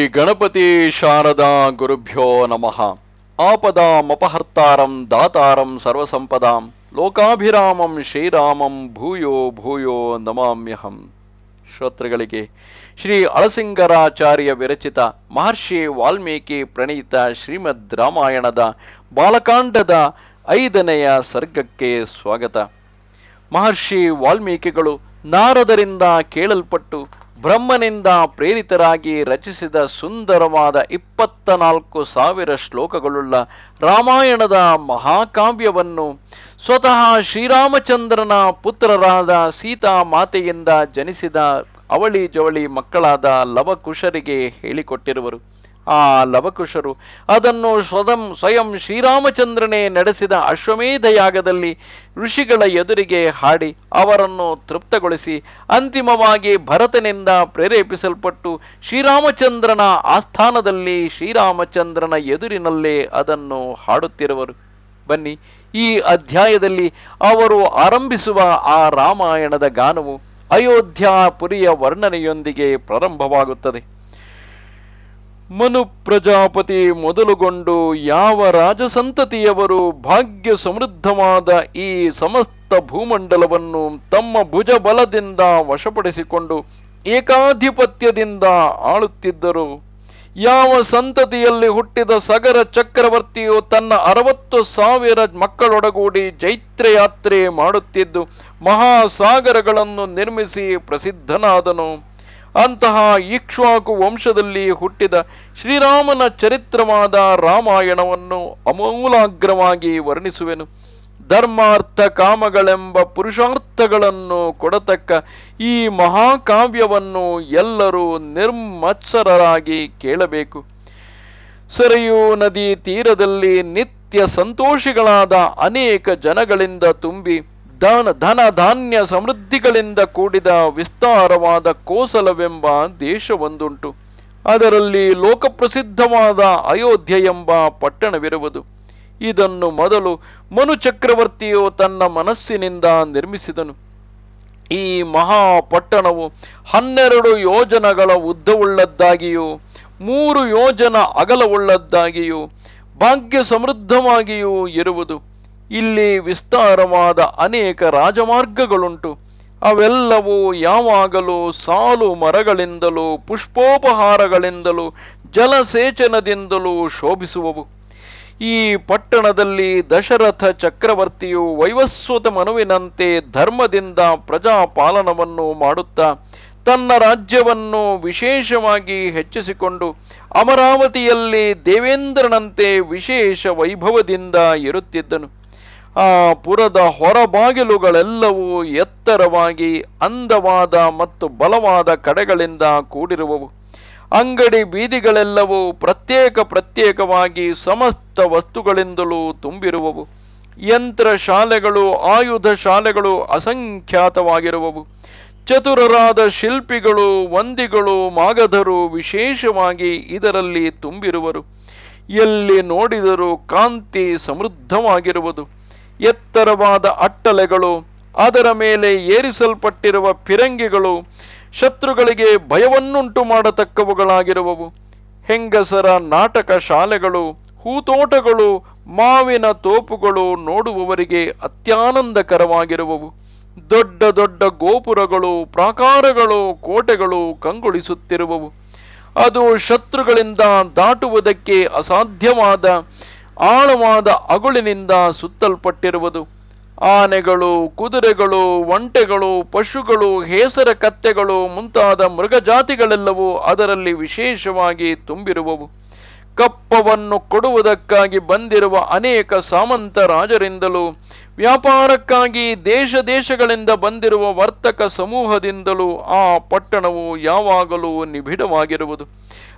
ಶ್ರೀ ಗಣಪತಿ ಶಾರದಾ ಗುರುಭ್ಯೋ ನಮಃ. ಆಪದಾಮಪಹರ್ತಾರಂ ದಾತಾರಂ ಸರ್ವಸಂಪದಾಂ ಲೋಕಾಭಿರಾಮಂ ಶ್ರೀರಾಮಂ ಭೂಯೋ ಭೂಯೋ ನಮಾಮ್ಯಹಂ. ಶ್ರೋತೃಗಳಿಗೆ, ಶ್ರೀ ಅಳಸಿಂಗರಾಚಾರ್ಯ ವಿರಚಿತ ಮಹರ್ಷಿ ವಾಲ್ಮೀಕಿ ಪ್ರಣೀತ ಶ್ರೀಮದ್ ರಾಮಾಯಣದ ಬಾಲಕಾಂಡದ ಐದನೆಯ ಸರ್ಗಕ್ಕೆ ಸ್ವಾಗತ. ಮಹರ್ಷಿ ವಾಲ್ಮೀಕಿಗಳು ನಾರದರಿಂದ ಕೇಳಲ್ಪಟ್ಟು ಬ್ರಹ್ಮನಿಂದ ಪ್ರೇರಿತರಾಗಿ ರಚಿಸಿದ ಸುಂದರವಾದ ಇಪ್ಪತ್ತ ನಾಲ್ಕು ಸಾವಿರ ಶ್ಲೋಕಗಳುಳ್ಳ ರಾಮಾಯಣದ ಮಹಾಕಾವ್ಯವನ್ನು ಸ್ವತಃ ಶ್ರೀರಾಮಚಂದ್ರನ ಪುತ್ರರಾದ ಸೀತಾ ಮಾತೆಯಿಂದ ಜನಿಸಿದ ಅವಳಿ ಜವಳಿ ಮಕ್ಕಳಾದ ಲವಕುಶರಿಗೆ ಹೇಳಿಕೊಟ್ಟಿರುವರು. ಆ ಲವಕುಶರು. ಅದನ್ನು ಸ್ವದಂ ಸ್ವಯಂ ಶ್ರೀರಾಮಚಂದ್ರನೇ ನಡೆಸಿದ ಅಶ್ವಮೇಧ ಯಾಗದಲ್ಲಿ ಋಷಿಗಳ ಎದುರಿಗೆ ಹಾಡಿ ಅವರನ್ನು ತೃಪ್ತಗೊಳಿಸಿ ಅಂತಿಮವಾಗಿ ಭರತನಿಂದ ಪ್ರೇರೇಪಿಸಲ್ಪಟ್ಟು ಶ್ರೀರಾಮಚಂದ್ರನ ಆಸ್ಥಾನದಲ್ಲಿ ಶ್ರೀರಾಮಚಂದ್ರನ ಎದುರಿನಲ್ಲೇ ಅದನ್ನು ಹಾಡುತ್ತಿರುವರು. ಬನ್ನಿ, ಈ ಅಧ್ಯಾಯದಲ್ಲಿ ಅವರು ಆರಂಭಿಸುವ ಆ ರಾಮಾಯಣದ ಗಾನವು ಅಯೋಧ್ಯಾಪುರಿಯ ವರ್ಣನೆಯೊಂದಿಗೆ ಪ್ರಾರಂಭವಾಗುತ್ತದೆ. ಮನು ಪ್ರಜಾಪತಿ ಮೊದಲುಗೊಂಡು ಯಾವ ರಾಜಸಂತತಿಯವರು ಭಾಗ್ಯ ಸಮೃದ್ಧವಾದ ಈ ಸಮಸ್ತ ಭೂಮಂಡಲವನ್ನು ತಮ್ಮ ಭುಜ ಬಲದಿಂದ ವಶಪಡಿಸಿಕೊಂಡು ಏಕಾಧಿಪತ್ಯದಿಂದ ಆಳುತ್ತಿದ್ದರು. ಯಾವ ಸಂತತಿಯಲ್ಲಿ ಹುಟ್ಟಿದ ಸಗರ ಚಕ್ರವರ್ತಿಯು ತನ್ನ ಅರವತ್ತು ಸಾವಿರ ಮಕ್ಕಳೊಡಗೂಡಿ ಜೈತ್ರ ಯಾತ್ರೆ ಮಾಡುತ್ತಿದ್ದು ಮಹಾಸಾಗರಗಳನ್ನು ನಿರ್ಮಿಸಿ ಪ್ರಸಿದ್ಧನಾದನು. ಅಂತಹ ಇಕ್ಷ್ವಾಕು ವಂಶದಲ್ಲಿ ಹುಟ್ಟಿದ ಶ್ರೀರಾಮನ ಚರಿತ್ರವಾದ ರಾಮಾಯಣವನ್ನು ಅಮೂಲಾಗ್ರವಾಗಿ ವರ್ಣಿಸುವೆನು. ಧರ್ಮಾರ್ಥ ಕಾಮಗಳೆಂಬ ಪುರುಷಾರ್ಥಗಳನ್ನು ಕೊಡತಕ್ಕ ಈ ಮಹಾಕಾವ್ಯವನ್ನು ಎಲ್ಲರೂ ನಿರ್ಮತ್ಸರರಾಗಿ ಕೇಳಬೇಕು. ಸರಿಯೂ ನದಿ ತೀರದಲ್ಲಿ ನಿತ್ಯ ಸಂತೋಷಿಗಳಾದ ಅನೇಕ ಜನಗಳಿಂದ ತುಂಬಿ ದಾನ ಧನ ಧಾನ್ಯ ಸಮೃದ್ಧಿಗಳಿಂದ ಕೂಡಿದ ವಿಸ್ತಾರವಾದ ಕೋಸಲವೆಂಬ ದೇಶವೊಂದುಂಟು. ಅದರಲ್ಲಿ ಲೋಕಪ್ರಸಿದ್ಧವಾದ ಅಯೋಧ್ಯೆ ಎಂಬ ಪಟ್ಟಣವಿರುವುದು. ಇದನ್ನು ಮೊದಲು ಮನು ಚಕ್ರವರ್ತಿಯು ತನ್ನ ಮನಸ್ಸಿನಿಂದ ನಿರ್ಮಿಸಿದನು. ಈ ಮಹಾಪಟ್ಟಣವು ಹನ್ನೆರಡು ಯೋಜನಗಳ ಉದ್ದವುಳ್ಳದ್ದಾಗಿಯೂ, ಮೂರು ಯೋಜನ ಅಗಲವುಳ್ಳದ್ದಾಗಿಯೂ ಭಾಗ್ಯ ಸಮೃದ್ಧವಾಗಿಯೂ ಇರುವುದು. ಇಲ್ಲಿ ವಿಸ್ತಾರವಾದ ಅನೇಕ ರಾಜಮಾರ್ಗಗಳುಂಟು. ಅವೆಲ್ಲವೂ ಯಾವಾಗಲೂ ಸಾಲು ಮರಗಳಿಂದಲೂ, ಪುಷ್ಪೋಪಹಾರಗಳಿಂದಲೂ, ಜಲಸೇಚನದಿಂದಲೂ ಶೋಭಿಸುವವು. ಈ ಪಟ್ಟಣದಲ್ಲಿ ದಶರಥ ಚಕ್ರವರ್ತಿಯು ವೈವಸ್ವತ ಮನುವಿನಂತೆ ಧರ್ಮದಿಂದ ಪ್ರಜಾಪಾಲನವನ್ನು ಮಾಡುತ್ತಾ, ತನ್ನ ರಾಜ್ಯವನ್ನು ವಿಶೇಷವಾಗಿ ಹೆಚ್ಚಿಸಿಕೊಂಡು, ಅಮರಾವತಿಯಲ್ಲಿ ದೇವೇಂದ್ರನಂತೆ ವಿಶೇಷ ವೈಭವದಿಂದ ಇರುತ್ತಿದ್ದನು. ಆ ಪುರದ ಹೊರಬಾಗಿಲುಗಳೆಲ್ಲವೂ ಎತ್ತರವಾಗಿ, ಅಂದವಾದ ಮತ್ತು ಬಲವಾದ ಕಡೆಗಳಿಂದ ಕೂಡಿರುವವು. ಅಂಗಡಿ ಬೀದಿಗಳೆಲ್ಲವೂ ಪ್ರತ್ಯೇಕ ಪ್ರತ್ಯೇಕವಾಗಿ ಸಮಸ್ತ ವಸ್ತುಗಳಿಂದಲೂ ತುಂಬಿರುವವು. ಯಂತ್ರ ಶಾಲೆಗಳು ಆಯುಧ ಶಾಲೆಗಳು ಅಸಂಖ್ಯಾತವಾಗಿರುವವು. ಚತುರರಾದ ಶಿಲ್ಪಿಗಳು, ವಂದಿಗಳು, ಮಾಗಧರು ವಿಶೇಷವಾಗಿ ಇದರಲ್ಲಿ ತುಂಬಿರುವರು. ಎಲ್ಲಿ ನೋಡಿದರೂ ಕಾಂತಿ ಸಮೃದ್ಧವಾಗಿರುವುದು. ಎತ್ತರವಾದ ಅಟ್ಟಲೆಗಳು, ಅದರ ಮೇಲೆ ಏರಿಸಲ್ಪಟ್ಟಿರುವ ಫಿರಂಗಿಗಳು, ಶತ್ರುಗಳಿಗೆ ಭಯವನ್ನುಂಟು ಮಾಡತಕ್ಕವುಗಳಾಗಿರುವವು. ಹೆಂಗಸರ ನಾಟಕ ಶಾಲೆಗಳು, ಹೂತೋಟಗಳು, ಮಾವಿನ ತೋಪುಗಳು ನೋಡುವವರಿಗೆ ಅತ್ಯಾನಂದಕರವಾಗಿರುವವು. ದೊಡ್ಡ ದೊಡ್ಡ ಗೋಪುರಗಳು, ಪ್ರಾಕಾರಗಳು, ಕೋಟೆಗಳು ಕಂಗೊಳಿಸುತ್ತಿರುವವು. ಅದು ಶತ್ರುಗಳಿಂದ ದಾಟುವುದಕ್ಕೆ ಅಸಾಧ್ಯವಾದ ಆಳವಾದ ಅಗುಳಿನಿಂದ ಸುತ್ತಲ್ಪಟ್ಟಿರುವುದು. ಆನೆಗಳು ಕುದುರೆಗಳು ಒಂಟೆಗಳು ಪಶುಗಳು ಹೇಸರ ಕತ್ತೆಗಳು ಮುಂತಾದ ಮೃಗಜಾತಿಗಳೆಲ್ಲವೂ ಅದರಲ್ಲಿ ವಿಶೇಷವಾಗಿ ತುಂಬಿರುವವು. ಕಪ್ಪವನ್ನು ಕೊಡುವುದಕ್ಕಾಗಿ ಬಂದಿರುವ ಅನೇಕ ಸಾಮಂತ ರಾಜರಿಂದಲೂ, ವ್ಯಾಪಾರಕ್ಕಾಗಿ ದೇಶ ದೇಶಗಳಿಂದ ಬಂದಿರುವ ವರ್ತಕ ಸಮೂಹದಿಂದಲೂ ಆ ಪಟ್ಟಣವು ಯಾವಾಗಲೂ ನಿಬಿಡವಾಗಿರುವುದು.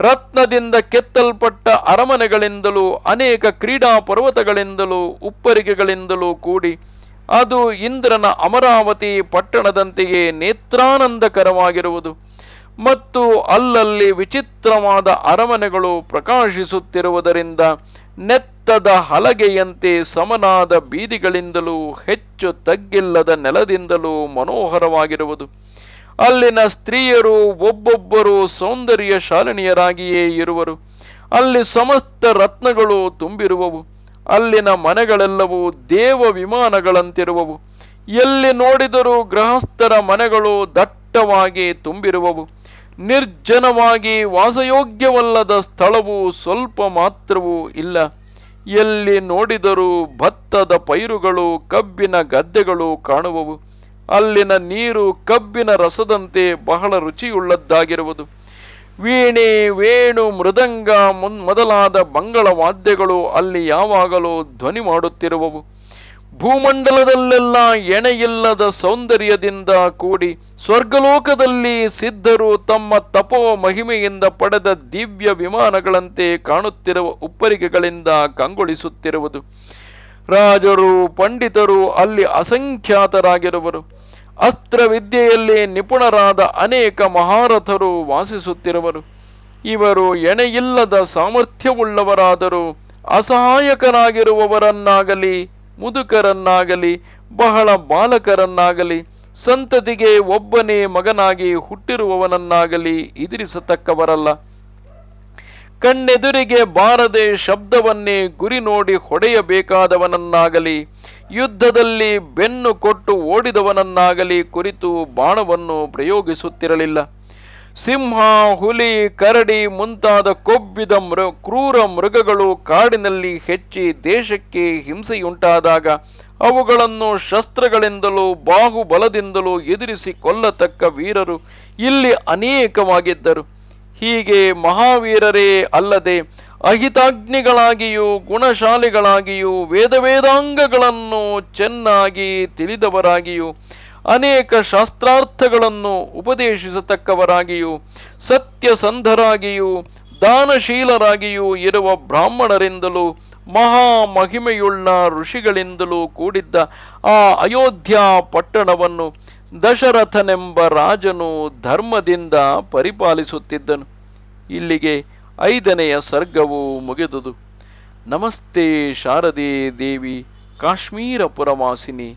ರತ್ನದಿಂದ ಕೆತ್ತಲ್ಪಟ್ಟ ಅರಮನೆಗಳಿಂದಲೂ, ಅನೇಕ ಕ್ರೀಡಾ ಪರ್ವತಗಳಿಂದಲೂ, ಉಪ್ಪರಿಗೆಗಳಿಂದಲೂ ಕೂಡಿ, ಅದು ಇಂದ್ರನ ಅಮರಾವತಿ ಪಟ್ಟಣದಂತೆಯೇ ನೇತ್ರಾನಂದಕರವಾಗಿರುವುದು. ಮತ್ತು ಅಲ್ಲಲ್ಲಿ ವಿಚಿತ್ರವಾದ ಅರಮನೆಗಳು ಪ್ರಕಾಶಿಸುತ್ತಿರುವುದರಿಂದ ನೆತ್ತದ ಹಲಗೆಯಂತೆ ಸಮನಾದ ಬೀದಿಗಳಿಂದಲೂ ಹೆಚ್ಚು ತಗ್ಗಿಲ್ಲದ ನೆಲದಿಂದಲೂ ಮನೋಹರವಾಗಿರುವುದು. ಅಲ್ಲಿನ ಸ್ತ್ರೀಯರು ಒಬ್ಬೊಬ್ಬರು ಸೌಂದರ್ಯ ಶಾಲಿನಿಯರಾಗಿಯೇ ಇರುವರು. ಅಲ್ಲಿ ಸಮಸ್ತ ರತ್ನಗಳು ತುಂಬಿರುವವು. ಅಲ್ಲಿನ ಮನೆಗಳೆಲ್ಲವೂ ದೇವ ವಿಮಾನಗಳಂತಿರುವವು. ಎಲ್ಲಿ ನೋಡಿದರೂ ಗೃಹಸ್ಥರ ಮನೆಗಳು ದಟ್ಟವಾಗಿ ತುಂಬಿರುವವು. ನಿರ್ಜನವಾಗಿ ವಾಸಯೋಗ್ಯವಲ್ಲದ ಸ್ಥಳವು ಸ್ವಲ್ಪ ಮಾತ್ರವೂ ಇಲ್ಲ. ಎಲ್ಲಿ ನೋಡಿದರೂ ಭತ್ತದ ಪೈರುಗಳು, ಕಬ್ಬಿನ ಗದ್ದೆಗಳು ಕಾಣುವವು. ಅಲ್ಲಿನ ನೀರು ಕಬ್ಬಿನ ರಸದಂತೆ ಬಹಳ ರುಚಿಯುಳ್ಳದ್ದಾಗಿರುವುದು. ವೀಣೆ, ವೇಣು, ಮೃದಂಗ ಮೊದಲಾದ ಮಂಗಳ ವಾದ್ಯಗಳು ಅಲ್ಲಿ ಯಾವಾಗಲೂ ಧ್ವನಿ ಮಾಡುತ್ತಿರುವವು. ಭೂಮಂಡಲದಲ್ಲೆಲ್ಲ ಎಣೆಯಿಲ್ಲದ ಸೌಂದರ್ಯದಿಂದ ಕೂಡಿ ಸ್ವರ್ಗಲೋಕದಲ್ಲಿ ಸಿದ್ಧರು ತಮ್ಮ ತಪೋ ಮಹಿಮೆಯಿಂದ ಪಡೆದ ದಿವ್ಯ ವಿಮಾನಗಳಂತೆ ಕಾಣುತ್ತಿರುವ ಉಪ್ಪರಿಗೆಗಳಿಂದ ಕಂಗೊಳಿಸುತ್ತಿರುವುದು. ರಾಜರು, ಪಂಡಿತರು ಅಲ್ಲಿ ಅಸಂಖ್ಯಾತರಾಗಿರುವರು. ಅಸ್ತ್ರವಿದ್ಯೆಯಲ್ಲಿ ನಿಪುಣರಾದ ಅನೇಕ ಮಹಾರಥರು ವಾಸಿಸುತ್ತಿರುವರು. ಇವರು ಎಣೆಯಿಲ್ಲದ ಸಾಮರ್ಥ್ಯವುಳ್ಳವರಾದರೂ ಅಸಹಾಯಕರಾಗಿರುವವರನ್ನಾಗಲಿ ಮುದುಕರನ್ನಾಗಲಿ, ಬಹಳ ಬಾಲಕರನ್ನಾಗಲಿ, ಸಂತತಿಗೆ ಒಬ್ಬನೇ ಮಗನಾಗಿ ಹುಟ್ಟಿರುವವನನ್ನಾಗಲಿ ಎದುರಿಸತಕ್ಕವರಲ್ಲ. ಕಣ್ಣೆದುರಿಗೆ ಬಾರದೆ ಶಬ್ದವನ್ನೇ ಗುರಿ ನೋಡಿ ಹೊಡೆಯಬೇಕಾದವನನ್ನಾಗಲಿ, ಯುದ್ಧದಲ್ಲಿ ಬೆನ್ನು ಕೊಟ್ಟು ಓಡಿದವನನ್ನಾಗಲಿ ಕುರಿತು ಬಾಣವನ್ನು ಪ್ರಯೋಗಿಸುತ್ತಿರಲಿಲ್ಲ. ಸಿಂಹ, ಹುಲಿ, ಕರಡಿ ಮುಂತಾದ ಕೊಬ್ಬಿದ ಮೃ, ಕ್ರೂರ ಮೃಗಗಳು ಕಾಡಿನಲ್ಲಿ ಹೆಚ್ಚಿ ದೇಶಕ್ಕೆ ಹಿಂಸೆಯುಂಟಾದಾಗ ಅವುಗಳನ್ನು ಶಸ್ತ್ರಗಳಿಂದಲೂ, ಬಾಹುಬಲದಿಂದಲೂ ಎದುರಿಸಿ ಕೊಲ್ಲತಕ್ಕ ವೀರರು ಇಲ್ಲಿ ಅನೇಕವಾಗಿದ್ದರು. ಹೀಗೆ ಮಹಾವೀರರೇ ಅಲ್ಲದೆ ಅಹಿತಾಗ್ನಿಗಳಾಗಿಯೂ, ಗುಣಶಾಲಿಗಳಾಗಿಯೂ, ವೇದವೇದಾಂಗಗಳನ್ನು ಚೆನ್ನಾಗಿ ತಿಳಿದವರಾಗಿಯೂ ಅನೇಕ ಶಾಸ್ತ್ರಾರ್ಥಗಳನ್ನು ಉಪದೇಶಿಸತಕ್ಕವರಾಗಿಯೂ, ಸತ್ಯಸಂಧರಾಗಿಯೂ, ದಾನಶೀಲರಾಗಿಯೂ ಇರುವ ಬ್ರಾಹ್ಮಣರಿಂದಲೂ ಮಹಾ ಮಹಿಮೆಯುಳ್ಳ ಋಷಿಗಳಿಂದಲೂ ಕೂಡಿದ್ದ ಆ ಅಯೋಧ್ಯ ಪಟ್ಟಣವನ್ನು ದಶರಥನೆಂಬ ರಾಜನು ಧರ್ಮದಿಂದ ಪರಿಪಾಲಿಸುತ್ತಿದ್ದನು. ಇಲ್ಲಿಗೆ ಐದನೆಯ ಸರ್ಗವು ಮುಗಿದುದು. ನಮಸ್ತೆ ಶಾರದೆ ದೇವಿ, ಕಾಶ್ಮೀರ ಪುರವಾಸಿನಿ.